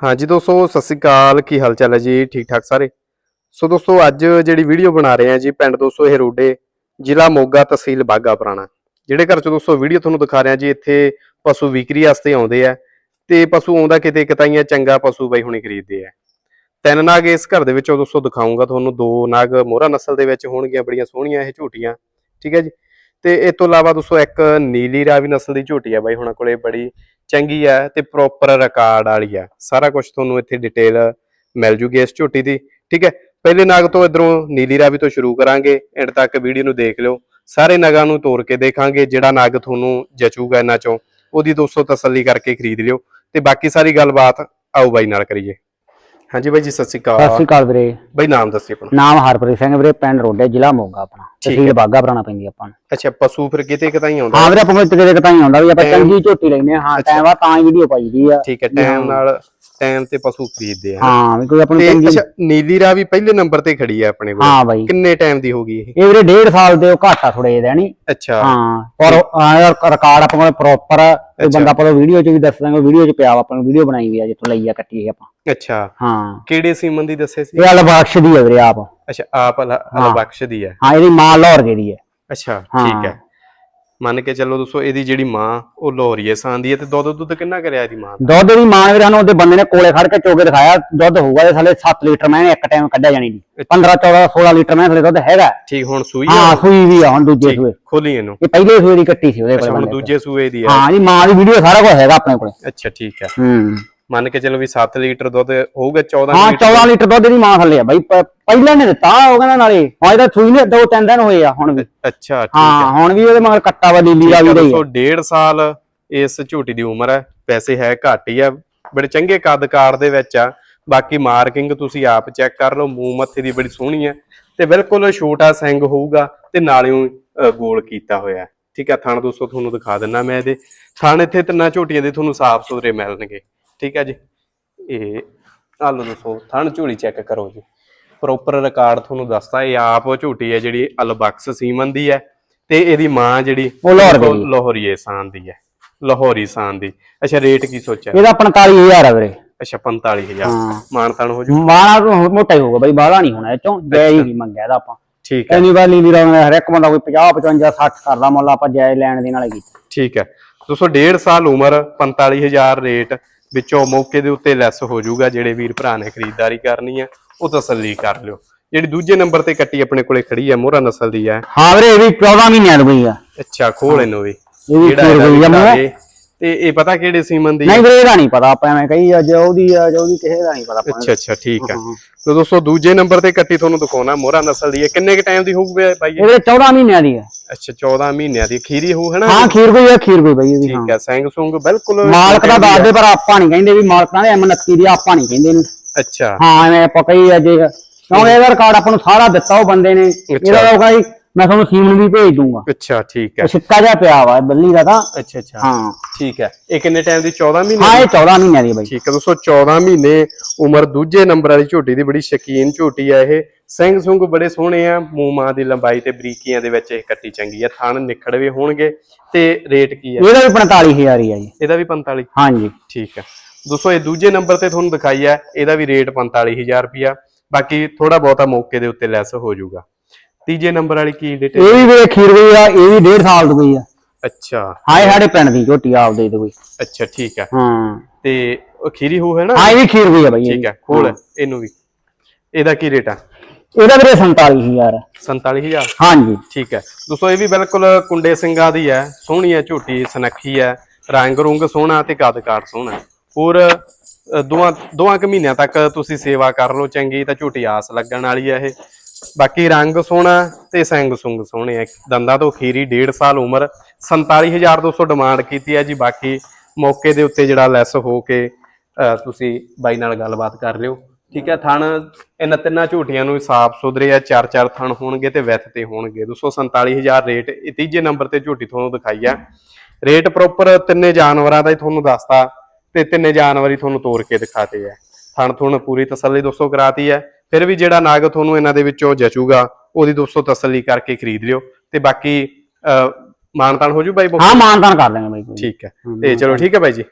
ਹਾਂਜੀ ਦੋਸਤੋ, ਸਤਿ ਸ੍ਰੀ ਅਕਾਲ। ਕੀ ਹਾਲ ਚਾਲ ਹੈ ਜੀ? ਠੀਕ ਠਾਕ ਸਾਰੇ? ਸੋ ਦੋਸਤੋ, ਅੱਜ ਜਿਹੜੀ ਵੀਡੀਓ ਬਣਾ ਰਹੇ ਹਾਂ ਜੀ, ਪਿੰਡ ਦੋਸਤੋ, ਇਹ ਰੋਡੇ ਜ਼ਿਲ੍ਹਾ ਮੋਗਾ ਤਹਿਸੀਲ ਬਾਗਾ ਪੁਰਾਣਾ। ਜਿਹੜੇ ਘਰ ਚ ਦੋਸਤੋ ਵੀਡੀਓ ਤੁਹਾਨੂੰ ਦਿਖਾ ਰਹੇ ਜੀ, ਇੱਥੇ ਪਸ਼ੂ ਵਿਕਰੀ ਵਾਸਤੇ ਆਉਂਦੇ ਆ ਤੇ ਪਸ਼ੂ ਆਉਂਦਾ ਕਿਤੇ ਕਿਤਾਈਆਂ ਚੰਗਾ ਪਸ਼ੂ ਬਾਈ ਹੁਣੀ ਖਰੀਦਦੇ ਆ। ਤਿੰਨ ਨਾਗ ਇਸ ਘਰ ਦੇ ਵਿੱਚੋਂ ਦੋਸਤੋ ਦਿਖਾਉਂਗਾ ਤੁਹਾਨੂੰ। ਦੋ ਨਾਗ ਮੋਹਰਾ ਨਸਲ ਦੇ ਵਿੱਚ ਹੋਣਗੀਆਂ, ਬੜੀਆਂ ਸੋਹਣੀਆਂ ਇਹ ਝੂਟੀਆਂ, ਠੀਕ ਹੈ ਜੀ? ਤੇ ਇਹ ਤੋਂ ਇਲਾਵਾ ਦੋਸਤੋ ਇੱਕ ਨੀਲੀ ਰਾਵੀ ਨਸਲ ਦੀ ਝੂਟੀ ਆ ਬਾਈ ਹੁਣਾਂ ਕੋਲੇ, ਬੜੀ ਚੰਗੀ ਹੈ ਤੇ ਪ੍ਰੋਪਰ ਰਿਕਾਰਡ ਵਾਲੀ ਹੈ ਸਾਰਾ ਕੁਝ ਤੁਹਾਨੂੰ ਇੱਥੇ ਡਿਟੇਲ ਮਿਲ ਜੂਗੀ ਇਸ ਝੋਟੀ ਦੀ। ਠੀਕ ਹੈ? ਪਹਿਲੇ ਨਾਗ ਤੋਂ ਇਧਰੋਂ ਨੀਲੀ ਰਾਵੀ ਤੋਂ ਸ਼ੁਰੂ ਕਰਾਂਗੇ ਐਂਡ ਤੱਕ ਵੀਡੀਓ ਨੂੰ ਦੇਖ ਲਿਓ। ਸਾਰੇ ਨਗਾਂ ਨੂੰ ਤੋੜ ਕੇ ਦੇਖਾਂਗੇ ਜਿਹੜਾ ਨਗ ਤੁਹਾਨੂੰ ਜਚੂਗਾ ਇਹਨਾਂ ਚੋਂ। ਉਹਦੀ ਦੋਸਤੋ ਤਸੱਲੀ ਕਰਕੇ ਖਰੀਦ ਲਿਓ। ਤੇ ਬਾਕੀ ਸਾਰੀ ਗੱਲਬਾਤ ਆਓ ਬਾਈ ਨਾਲ ਕਰੀਏ। ਹਾਂਜੀ ਬਾਈ ਜੀ ਸਤਿ ਸ਼੍ਰੀ ਸਤਿ ਸ਼੍ਰੀ ਅਕਾਲ ਅਕਾਲ ਵੀਰੇ। ਬਾਈ ਨਾਮ ਦੱਸਿਓ ਆਪਣਾ। ਨਾਮ ਹਰਪ੍ਰੀਤ ਸਿੰਘ ਵੀਰੇ ਪਿੰਡ ਰੋਡੇ ਜ਼ਿਲ੍ਹਾ ਮੋਗਾ ਆਪਣਾ। ਠੀਕ ਤਹਿਸੀਲ ਹੈ। ਬਾਗਾ ਪੁਰਾਣਾ ਪੈਂਦੀ ਆਪਾਂ ਨੂੰ। ਅੱਛਾ ਪਸ਼ੂ ਫਿਰ ਕਿਤੇ ਕਿਤਾਈ ਆਉਂਦਾ? ਹਾਂ ਵੀਰੇ ਆਪਾਂ ਨੂੰ ਕਿਤੇ ਕਿਤਾਈ ਆਉਂਦਾ ਵੀ ਆਪਾਂ ਚੰਗੀ ਝੋਟੀ ਲੈਨੇ ਆ ਹਾਂ। ਟਾਈਮ ਆ ਤਾਂ ਹੀ ਵੀਡੀਓ ਪਾਈ ਦੀ ਆ। ਠੀਕ ਹੈ ਟਾਈਮ ਨਾਲ ਟਾਈਮ ਤੇ ਪਸ਼ੂ ਖਰੀਦਦੇ ਆ। ਹਾਂ ਵੀ ਕੋਈ ਆਪਾਂ ਨੂੰ ਤੇ ਚੰਗੀ ਅੱਛਾ ਨੀਲੀ ਰਾਵੀ ਪਹਿਲੇ ਨੰਬਰ ਤੇ ਖੜੀ ਆ ਆਪਣੇ ਕੋਲ। ਹਾਂ ਬਾਈ। ਕਿੰਨੇ ਟਾਈਮ ਦੀ ਹੋਗੀ ਇਹ? ਇਹ ਵੀਰੇ ਡੇਢ ਸਾਲ ਦੇ ਉਹ ਘਾਟਾ ਥੋੜੇ ਜਿਹੇ ਦੇਣੀ ਅੱਛਾ। ਹਾਂ ਪਰ ਰਿਕਾਰਡ ਆਪਾਂ ਕੋਲ ਪ੍ਰੋਪਰ ਅੱਛਾ। ਬੰਦਾ ਆਪਾਂ ਵੀਡੀਓ ਚ ਵੀ ਦੱਸ ਦਾਂਗੇ ਵੀਡੀਓ ਚ ਪਿਆ ਵਾ, ਆਪਾਂ ਨੂੰ ਵੀਡੀਓ ਬਣਾਈ ਵੀ ਆ ਜਿੱਥੋਂ ਲਈ ਆ ਕੱਟੀ ਇਹ ਆਪਾਂ। ਅੱਛਾ। ਹਾਂ। ਕਿਹੜੇ ਸੀਮਨ ਦੀ ਦੱਸੇ ਸੀ? ਇਹ ਵਾਲਾ ਬਖਸ਼ ਦੀ ਹੈ ਵੀਰੇ ਆਪ। ਅੱਛਾ ਆਪ ਹਾਂ। ਦੀ ਹੈ ਹਾਂ ਇਹਦੀ ਮਾਂ ਲਾਹੌਰ ਗਈ ਦੀ ਹੈ ਅੱਛਾ ਹਾਂ। ਠੀਕ ਹੈ ਮੰਨ ਕੇ ਚੱਲੋ ਦੋਸਤੋ ਇਹਦੀ ਜਿਹੜੀ ਮਾਂ ਉਹ ਲੋਰੀਏ ਸਾਂ ਦੀ ਹੈ ਤੇ ਦੁੱਧ ਦੁੱਧ ਕਿੰਨਾ ਕਰਿਆ ਇਹਦੀ ਮਾਂ ਦਾ? ਦੁੱਧ ਦੀ ਮਾਂ ਵੀਰੇ ਨੂੰ ਉਹਦੇ ਬੰਦੇ ਨੇ ਕੋਲੇ ਖੜ ਕੇ ਚੋਕੇ ਦਿਖਾਇਆ ਦੁੱਧ ਹੋਊਗਾ ਇਹ ਸਾਲੇ 7 ਲੀਟਰ ਮੈਂ ਇੱਕ ਟਾਈਮ ਕੱਢਿਆ ਜਾਣੀ ਦੀ। 15 14 16 ਲੀਟਰ ਮੈਂ ਥਲੇ ਦੁੱਧ ਹੈਗਾ। ਠੀਕ ਹੁਣ ਸੂਈ ਹਾਂ ਆ ਸੂਈ ਵੀ ਆ ਹੁਣ ਦੂਜੇ ਸੂਏ। ਖੋਲੀ ਇਹਨੂੰ? ਇਹ ਪਹਿਲੇ ਸੂਏ ਦੀ ਕੱਟੀ ਸੀ ਉਹਦੇ ਅੱਛਾ ਕੋਲ ਹੁਣ ਬੰਦੇ। ਦੂਜੇ ਸੂਏ ਦੀ ਹੈ ਹਾਂ ਜੀ ਮਾਂ ਦੀ ਵੀਡੀਓ ਸਾਰਾ ਕੁਝ ਹੈਗਾ ਆਪਣੇ ਕੋਲੇ। ਅੱਛਾ ਠੀਕ ਹੈ। ਹੂੰ। ਮੰਨ ਕੇ ਚੱਲੋ ਵੀ 7 ਲੀਟਰ ਦੁੱਧ ਹੋਊਗਾ 14 ਹਾਂ ਲੀਟਰ 14 ਲੀਟਰ ਦੁੱਧ ਦੀ ਮਾਂ ਥੱਲੇ ਆ ਬਾਈ ਪਹਿਲਾਂ ਨੇ ਦਿੱਤਾ ਉਹ ਕਹਿੰਦਾ ਨਾਲੇ ਹਾਂ ਇਹਦਾ ਸੂਈ ਨੇ ਦੋ ਤਿੰਨ ਦਿਨ ਹੋਏ ਆ ਹੁਣ ਵੀ। ਅੱਛਾ ਠੀਕ ਹਾਂ ਹੈ ਹੁਣ ਵੀ ਉਹਦੇ ਮਗਰ ਕੱਟਾ ਵਾ ਲੀਲੀ ਦਾ ਵੀ ਰਹੀ ਦੋਸਤੋ ਡੇਢ ਸਾਲ ਇਸ ਝੋਟੀ ਦੀ ਉਮਰ ਹੈ ਵੈਸੇ ਹੈ ਘੱਟ ਹੀ ਆ ਬੜੇ ਚੰਗੇ ਕੱਦ ਕਾਰ ਦੇ ਵਿੱਚ ਆ। ਬਾਕੀ ਮਾਰਕਿੰਗ ਤੁਸੀਂ ਆਪ ਚੈੱਕ ਕਰ ਲਓ ਮੂੰਹ ਮੱਥੇ ਦੀ ਬੜੀ ਸੋਹਣੀ ਹੈ ਤੇ ਬਿਲਕੁਲ ਛੋਟਾ ਸਿੰਗ ਹੋਊਗਾ ਤੇ ਨਾਲਿਓਂ ਅ, ਗੋਲ ਕੀਤਾ ਹੋਇਆ ਹੈ। ਠੀਕ ਹੈ ਥਣ ਦੋਸਤੋ ਤੁਹਾਨੂੰ ਦਿਖਾ ਦਿੰਨਾ ਮੈਂ ਇਹਦੇ। ਥਣ ਇੱਥੇ ਤਿੰਨਾਂ ਝੋਟੀਆਂ ਦੇ ਤੁਹਾਨੂੰ ਸਾਫ਼ ਸੁਥਰੇ ਮਿਲਣਗੇ। ਠੀਕ ਹੈ ਜੀ? ਇਹ ਆਹ ਲਓ ਦੋਸਤੋ ਥਣ ਝੋਲੀ ਚੈੱਕ ਕਰੋ ਜੀ। ਪ੍ਰੋਪਰ ਰਿਕਾਰਡ ਤੁਹਾਨੂੰ ਦੱਸਦਾ ਇਹ ਆਪ ਝੋਟੀ ਹੈ ਜਿਹੜੀ ਅਲਬਕਸ ਸੀਮਨ ਦੀ ਹੈ ਤੇ ਇਹਦੀ ਮਾਂ ਜਿਹੜੀ ਉਹ ਲਾਹੌਰ ਦੋਸਤੋ ਦੀ ਹੈ। ਲਾਹੌਰੀਏ ਸਾਨ ਦੀ ਹੈ। ਲਾਹੌਰੀ ਸਾਨ ਦੀ। ਅੱਛਾ ਰੇਟ ਕੀ ਸੋਚਿਆ? ਇਹਦਾ 45000 ਆ ਵੀਰੇ। ਅੱਛਾ 45000 ਹਾਂ। ਮਾਨ ਤਾਨ ਹੋ ਜੂ? ਤੋਂ ਮੋਟਾ ਹੀ ਹੋਊਗਾ ਬਾਈ ਬਾਹਲਾ ਨਹੀਂ ਹੋਣਾ ਇਹ ਚੋਂ। ਜੈ ਹੀ ਨਹੀਂ ਮੰਗਿਆ ਇਹਦਾ ਆਪਾਂ। ਠੀਕ ਹੈ। ਐਨੀ ਵਾਰ ਲੀਲੀ ਦਾ ਹਰ ਇੱਕ ਬੰਦਾ ਕੋਈ 50 55 60 ਕਰਦਾ ਮੁੱਲ ਆਪਾਂ ਜੈ ਲੈਣ ਦੇ ਨਾਲੇ ਕੀਤਾ। ਠੀਕ ਹੈ। ਦੋਸਤੋ ਡੇਢ ਸਾਲ ਉਮਰ 45000 ਰੇਟ ਵਿੱਚੋਂ ਮੌਕੇ ਦੇ ਉੱਤੇ ਲੈਸ ਹੋ ਜਾਊਗਾ ਜਿਹੜੇ ਵੀਰ ਭਰਾ ਨੇ ਖਰੀਦਦਾਰੀ ਕਰਨੀ ਹੈ ਉਹ ਤਸੱਲੀ ਕਰ ਲਿਓ। ਜਿਹੜੀ ਦੂਜੇ ਨੰਬਰ ਤੇ ਕੱਟੀ ਆਪਣੇ ਕੋਲੇ ਖੜੀ ਹੈ ਮੋਹਰਾ ਨਸਲ ਦੀ ਹੈ ਹਾਂ ਵੀਰੇ ਇਹ ਵੀ 14 ਮਹੀਨਿਆਂ ਦੀ ਆ। ਅੱਛਾ ਖੋਲ ਇਹਨੂੰ ਵੀ। ਇਹ ਆ ਤੇ ਇਹ ਪਤਾ ਕਿਹੜੇ ਸੀਮਨ ਦੀ ਨਹੀਂ ਵੀਰੇ ਇਹਦਾ ਨਹੀਂ ਪਤਾ ਆਪਾਂ ਐਵੇਂ ਕਹੀ ਅੱਜ ਉਹਦੀ ਆ ਜਾਂ ਉਹਦੀ ਕਿਸੇ ਦਾ ਨਹੀਂ ਪਤਾ। ਅੱਛਾ ਅੱਛਾ ਠੀਕ ਹਾਂ। ਤੇ ਦੋਸਤੋ ਦੂਜੇ ਨੰਬਰ ਤੇ ਕੱਟੀ ਤੁਹਾਨੂੰ ਦਿਖਾਉਣਾ ਮੋਹਰਾ ਨਸਲ ਦੀ ਹੈ ਕਿੰਨੇ ਕ ਟਾਈਮ ਦੀ ਹੋਊਗੀ ਬਾਈ ਇਹ? ਇਹ ਵੀਰੇ 14 ਮਹੀਨਿਆਂ ਦੀ ਹੈ। ਅੱਛਾ 14 ਮਹੀਨਿਆਂ ਦੀ। ਖੀਰੀ ਹੋਊ ਹੈ ਨਾ? ਹਾਂ ਖੀਰ ਕੋਈ ਆ ਖੀਰ ਕੋਈ ਬਈ ਇਹ ਵੀ ਹਾਂ ਠੀਕ ਹੈ। ਸੈਂਗ ਸੁੰਗ ਬਿਲਕੁਲ ਮਾਲਕ ਦਾ ਦੱਸਦੇ ਪਰ ਆਪਾਂ ਨਹੀਂ ਕਹਿੰਦੇ ਵੀ ਮਾਲਕਾਂ ਦੇ M29 ਦੀ ਆਪਾਂ ਨਹੀਂ ਕਹਿੰਦੇ ਇਹਨੂੰ। ਅੱਛਾ। ਹਾਂ ਐਵੇਂ ਆਪਾਂ ਕਹੀ ਅੱਜ ਕਿਉਂਕਿ ਇਹਦਾ ਰਿਕਾਰਡ ਆਪਾਂ ਨੂੰ ਸਾਰਾ ਦਿੱਤਾ ਉਹ ਬੰਦੇ ਨੇ। ਇਹਦਾ ਉਹ ਕਹੀ ਮੈਂ ਤੁਹਾਨੂੰ ਸੀਮਨ ਵੀ ਭੇਜ ਦੂੰਗਾ। ਅੱਛਾ ਠੀਕ ਹੈ। ਸਿੱਕਾ ਜਿਹਾ ਪਿਆ ਵਾ ਬੱਲੀ ਦਾ ਤਾਂ। ਅੱਛਾ ਅੱਛਾ। ਹਾਂ। ਠੀਕ ਹੈ। ਇਹ ਕਿੰਨੇ ਟਾਈਮ ਦੀ? 14 ਮਹੀਨੇ ਹਾਂ ਇਹ 14 ਮਹੀਨਿਆਂ ਦੀ ਬਈ। ਠੀਕ ਹੈ ਦੋਸਤੋ 14 ਮਹੀਨੇ ਉਮਰ ਦੂਜੇ ਨੰਬਰ ਵਾਲੀ ਝੋਟੀ ਦੀ ਬੜੀ ਸ਼ਕੀਨ ਝੋਟੀ ਆ ਇਹ। ਸਿੰਘ ਸੁੰਗ ਬੜੇ ਸੋਹਣੇ ਆ ਮੂੰਹ ਮਾਂ ਦੀ ਲੰਬਾਈ ਤੇ ਬਰੀਕੀਆਂ ਦੇ ਵਿੱਚ ਇਹ ਕੱਟੀ ਚੰਗੀ ਆ। ਥਣ ਨਿਖੜਵੇ ਹੋਣਗੇ ਤੇ ਰੇਟ ਕੀ ਹੈ ਇਹਦਾ ਵੀ 45000 ਹੀ ਆ ਜੀ। ਇਹਦਾ ਵੀ 45 ਹਾਂਜੀ। ਠੀਕ ਹੈ ਦੋਸਤੋ ਇਹ ਦੂਜੇ ਨੰਬਰ ਤੇ ਤੁਹਾਨੂੰ ਦਿਖਾਈ ਹੈ ਇਹਦਾ ਵੀ ਰੇਟ 45000 ਰੁਪਿਆ ਬਾਕੀ ਥੋੜਾ ਬਹੁਤਾ ਮੌਕੇ ਦੇ ਉੱਤੇ ਲੈਸ ਹੋ ਜਾਊਗਾ। ਤੀਜੇ ਨੰਬਰ ਵਾਲੀ ਕੀ ਡਿਟੇਲ ਇਹ ਵੀ ਵੀਰੇ ਖੀਰ ਕੋਈ ਆ ਇਹ ਵੀ 1.5 ਸਾਲ ਦੀ ਕੋਈ ਆ। ਅੱਛਾ। ਹਾਂ ਇਹ ਸਾਡੇ ਪਿੰਡ ਦੀ ਝੋਟੀ ਆਪਦੇ ਦੀ ਕੋਈ। ਅੱਛਾ ਠੀਕ ਹੈ ਹਾਂ। ਤੇ ਉਹ ਖੀਰੀ ਹੋ ਹੈ ਨਾ? ਹਾਂ ਇਹ ਵੀ ਖੀਰ ਕੋਈ ਆ ਬਈ ਇਹ ਠੀਕ। ਹੈ ਖੋਲ ਇਹਨੂੰ ਵੀ। ਇਹਦਾ ਕੀ ਰੇਟ ਆ? ਇਹਦਾ ਵੀਰੇ 47000 47000 ਹਾਂਜੀ। ਠੀਕ ਹੈ ਦੋਸਤੋ ਇਹ ਵੀ ਬਿਲਕੁਲ ਕੁੰਡੇ ਸਿੰਘਾਂ ਦੀ ਹੈ ਸੋਹਣੀ ਹੈ ਝੋਟੀ ਸਨੱਖੀ ਹੈ ਰੰਗ ਰੁੰਗ ਸੋਹਣਾ ਤੇ ਕਦਕਾਰ ਸੋਹਣਾ। ਹੋਰ ਅ, ਦੋਆਂ ਦੋਆਂ ਕੁ ਮਹੀਨਿਆਂ ਤੱਕ ਤੁਸੀਂ ਸੇਵਾ ਕਰ ਲਓ ਚੰਗੀ ਤਾਂ ਝੋਟੀ ਆਸ ਲੱਗਣ ਵਾਲੀ ਹੈ ਇਹ। ਬਾਕੀ ਰੰਗ ਸੋਹਣਾ ਤੇ ਸਿੰਗ ਸੁੰਗ ਸੋਹਣੇ ਆ। ਦੰਦਾਂ ਤੋਂ ਖੀਰੀ 1.5 ਸਾਲ ਉਮਰ 47200 ਡਿਮਾਂਡ ਕੀਤੀ ਹੈ ਜੀ। ਬਾਕੀ ਮੌਕੇ ਦੇ ਉੱਤੇ ਜਿਹੜਾ ਲੈਸ ਹੋ ਕੇ ਤੁਸੀਂ ਬਾਈ ਨਾਲ ਗੱਲਬਾਤ ਕਰ ਲਿਓ ਠੀਕ ਹੈ, ਥਣ ਇਹਨਾਂ ਤਿੰਨਾਂ ਝੂਟੀਆਂ ਨੂੰ ਸਾਫ਼ ਸੁਧਰੇ ਆ। ਚਾਰ ਚਾਰ ਥਣ ਹੋਣਗੇ ਤੇ ਵਿੱਥ ਤੇ ਹੋਣਗੇ। 247000 ਰੇਟ ਇਹ ਤੀਜੇ ਨੰਬਰ ਤੇ ਝੂਟੀ ਤੁਹਾਨੂੰ ਦਿਖਾਈ ਆ। ਰੇਟ ਪ੍ਰੋਪਰ ਤਿੰਨੇ ਜਾਨਵਰਾਂ ਦਾ ਹੀ ਤੁਹਾਨੂੰ ਦੱਸਤਾ ਤੇ ਤਿੰਨੇ ਜਾਨਵਰ ਹੀ ਤੁਹਾਨੂੰ ਤੋੜ ਕੇ ਦਿਖਾਤੇ ਆ। ਥਣ ਥੁਣ ਪੂਰੀ ਤਸੱਲੀ ਦੋਸਤੋ ਕਰਾਤੀ ਹੈ ਫਿਰ ਵੀ ਜਿਹੜਾ ਨਾਗ ਤੁਹਾਨੂੰ ਇਹਨਾਂ ਦੇ ਵਿੱਚੋਂ ਜਚੂਗਾ ਉਹਦੀ ਦੋਸਤੋ ਤਸੱਲੀ ਕਰਕੇ ਖਰੀਦ ਲਿਓ ਤੇ ਬਾਕੀ ਮਾਨਤਾਨ ਹੋ ਜੂ ਬਾਈ ਬਹੁਤ ਹਾਂ ਮਾਨਤਾਨ ਕਰ ਲਾਂਗੇ ਬਾਈ ਠੀਕ ਹੈ। ਤੇ ਚਲੋ ਠੀਕ ਹੈ ਬਾਈ ਜੀ।